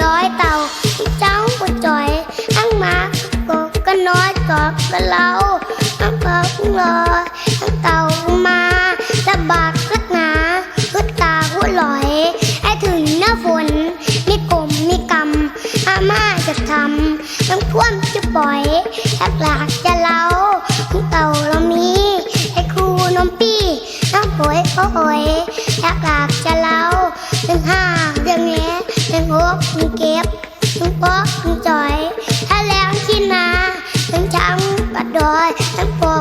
ดอยเต่าเจ้าปวดจ่อยอังมากบก็น้อยกอบก็เล่าอังกอบรออังเต่ามาลำบากลักหนาก็ตาหัวลอย ไอ้ถึงหน้าฝนมีกลมมีกำอาม่าจะทำน้ำท่วมจะปล่อยแอบหลากจะเล่าของเต่าเรามี ไอ้ครูนมปี้น้องโอยโอ้ยแอบหลากจะเล่าถึงห้าเรื่งนี้ นุ่งหกเรื่องเก็บเรื่องปอกเรื่งจอย ถ้าแรงที่นาทั้งช้างปัดดอยทั้งปอ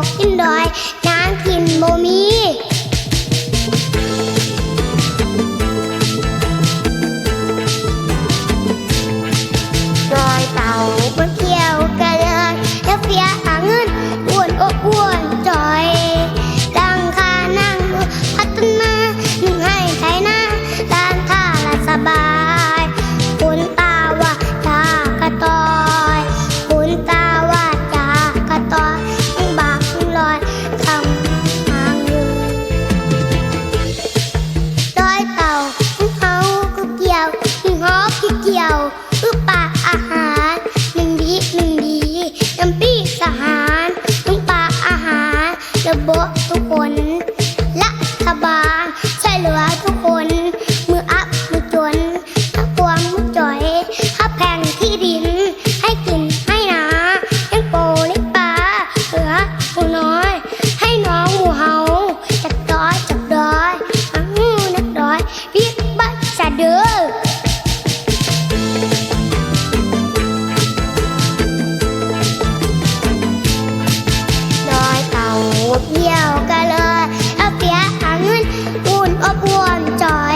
Quần.